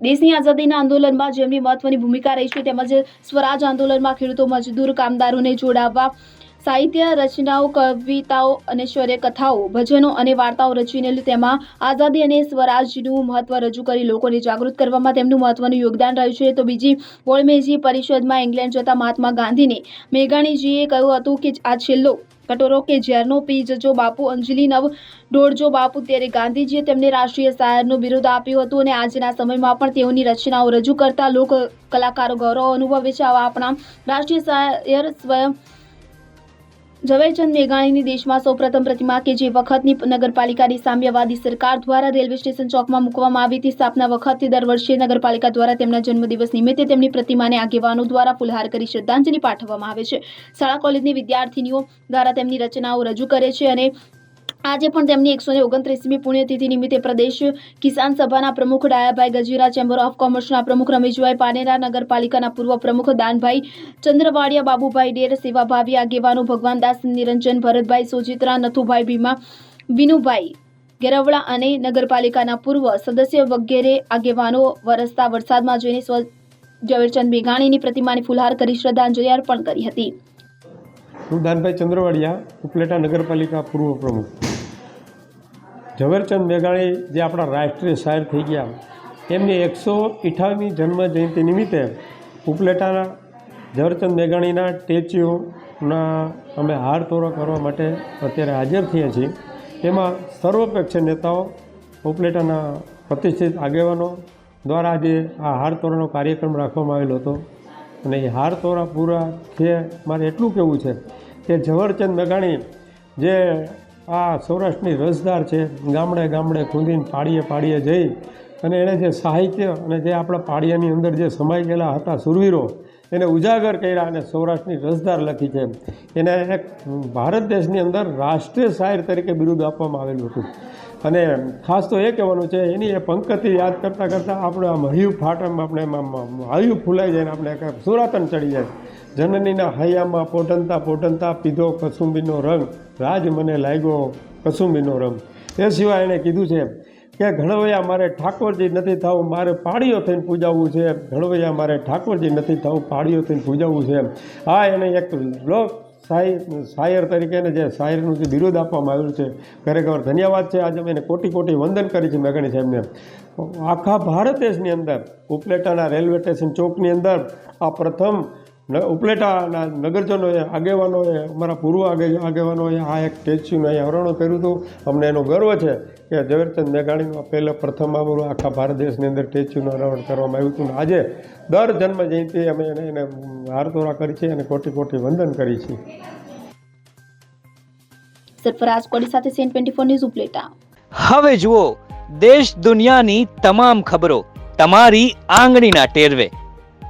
દેશની આઝાદીના આંદોલનમાં જેમની મહત્વની ભૂમિકા રહી છે, તેમજ સ્વરાજ આંદોલનમાં ખેડૂતો, મજદૂર, કામદારોને જોડાવવા સાહિત્ય, રચનાઓ, કવિતાઓ અને શૌર્ય કથાઓ, ભજનો અને વાર્તાઓ રચીને તેમાં આઝાદી અને સ્વરાજનું મહત્વ રજૂ કરી લોકોને જાગૃત કરવામાં તેમનું મહત્વનું યોગદાન રહ્યું છે. તો બીજી બોળમેજી પરિષદમાં ઇંગ્લેન્ડ જતા મહાત્મા ગાંધીને મેઘાણીજીએ કહ્યું હતું કે આ છેલ્લો કટોરો કે ઝેરનો પી જજો બાપુ અંજલિ નવ દોડજો બાપુ ત્યારે ગાંધીજીએ તેમને રાષ્ટ્રીય શાયરનું બિરુદ આપ્યું હતું અને આજના સમયમાં પણ તેઓની રચનાઓ રજૂ કરતા લોક કલાકારો ગૌરવ અનુભવે છે. આવા આપણા રાષ્ટ્રીય શાયર સ્વયં ઝવેરચંદ મેઘાણીની દેશમાં સૌપ્રથમ પ્રતિમા કે જે વખતની નગરપાલિકાની સામ્યવાદી સરકાર દ્વારા રેલવે સ્ટેશન ચોકમાં મૂકવામાં આવી હતી, સ્થાપના વખતથી દર વર્ષે નગરપાલિકા દ્વારા તેમના જન્મદિવસ નિમિત્તે તેમની પ્રતિમાને આગેવાનો દ્વારા ફુલહાર કરી શ્રદ્ધાંજલિ પાઠવવામાં આવે છે. શાળા કોલેજની વિદ્યાર્થીનીઓ દ્વારા તેમની રચનાઓ રજૂ કરે છે અને આજે પણ તેમની એકસો ને ઓગણત્રીસમી પુણ્યતિથિ નિમિત્તે પ્રદેશ કિસાન સભાના પ્રમુખ ડાયાભાઈ ગજીરા ચેમ્બર ઓફ કોમર્સના પ્રમુખ રમેશભાઈ પાનેરા, નગરપાલિકાના પૂર્વ પ્રમુખ દાનભાઈ ચંદ્રવાડિયા, બાબુભાઈ ડેર, સેવાભાવી આગેવાનો ભગવાનદાસ નિરંજન ભરતભાઈ સોજિત્રા, નથુભાઈ ભીમા, વિનુભાઈ ગેરવડા અને નગરપાલિકાના પૂર્વ સદસ્ય વગેરે આગેવાનો વરસતા વરસાદમાં જઈને સ્વ ઝવેરચંદ મેઘાણીની પ્રતિમાને ફુલહાર કરી શ્રદ્ધાંજલિ અર્પણ કરી હતી. હું દાનભાઈ ચંદ્રવાડિયા ઉપલેટા નગરપાલિકા પૂર્વ પ્રમુખ. ઝવેરચંદ મેઘાણી જે આપણા રાષ્ટ્રીય શાયર થઈ ગયા, એમની એકસો અઠ્ઠાવીસમી જન્મ જયંતિ નિમિત્તે ઉપલેટાના ઝવેરચંદ મેઘાણીના સ્ટેચ્યુના અમે હાર તોરો કરવા માટે અત્યારે હાજર થયા છીએ. તેમાં સર્વપક્ષીય નેતાઓ, ઉપલેટાના પ્રતિષ્ઠિત આગેવાનો દ્વારા આજે આ હાર તોરાનો કાર્યક્રમ રાખવામાં આવેલો હતો. અને એ હાર તોરા પૂરા છે મારે એટલું કહેવું છે કે ઝવેરચંદ મેઘાણી જે આ સૌરાષ્ટ્રની રસદાર છે. ગામડે ગામડે ખૂંદીને પાડીએ પાડીએ જઈ અને એણે જે સાહિત્ય અને જે આપણા પાડિયાની અંદર જે સમાઈ ગયેલા હતા સુરવીરો, એને ઉજાગર કર્યા અને સૌરાષ્ટ્રની રસદાર લખી છે. એને એક ભારત દેશની અંદર રાષ્ટ્રીય શાયર તરીકે બિરુદ આપવામાં આવેલું હતું. અને ખાસ તો એ કહેવાનું છે, એની એ પંકતિ યાદ કરતાં કરતાં આપણે આમ હયું ફાટમ આપણે એમ આમ ફૂલાઈ જાય ને આપણે સુરાતન ચડી જાય. જનનીના હૈયામાં પોટનતા પોટનતા પીધો કસુંબીનો રંગ, રાજ મને લાગ્યો કસુંબીનો રંગ. એ સિવાય એણે કીધું છે કે ઘણવૈયા મારે ઠાકોરજી નથી થવું, મારે પાડીઓ થઈને પૂજાવવું છે. ઘણવૈયા મારે ઠાકોરજી નથી થવું પાડીઓ થઈને પૂજાવવું છે. આ એને એક લોક શાયર શાયર તરીકેને જે શાયરનું જે બિરુદ આપવામાં આવ્યું છે ખરેખર ધન્યવાદ છે. આજે અમે એને કોટી કોટી વંદન કરી છે મેઘણી સાહેબને. આખા ભારત દેશની અંદર ઉપલેટાના રેલવે સ્ટેશન ચોકની અંદર આ પ્રથમ ઉપલેટાના નગરજનોએ આગેવાનોએ અમારા પૂર્વ આગે આગેવાનોએ આ એક સ્ટેચ્યુને અહીંયા અવરણું કર્યું હતું. અમને એનો ગર્વ છે કે ઝવેરચંદ મેઘાણીનું પહેલાં પ્રથમ અમારું આખા ભારત દેશની અંદર સ્ટેચ્યુનું અનાવરણ કરવામાં આવ્યું હતું. આજે દર જન્મ જયંતિ અમે એને એને હારતોરા કરી છે અને કોટી કોટી વંદન કરી છે. સરફરાજ કોડી સાથે CN twenty four news Upleta. હવે જુઓ દેશ દુનિયાની તમામ ખબરો તમારી આંગળીના ટેરવે.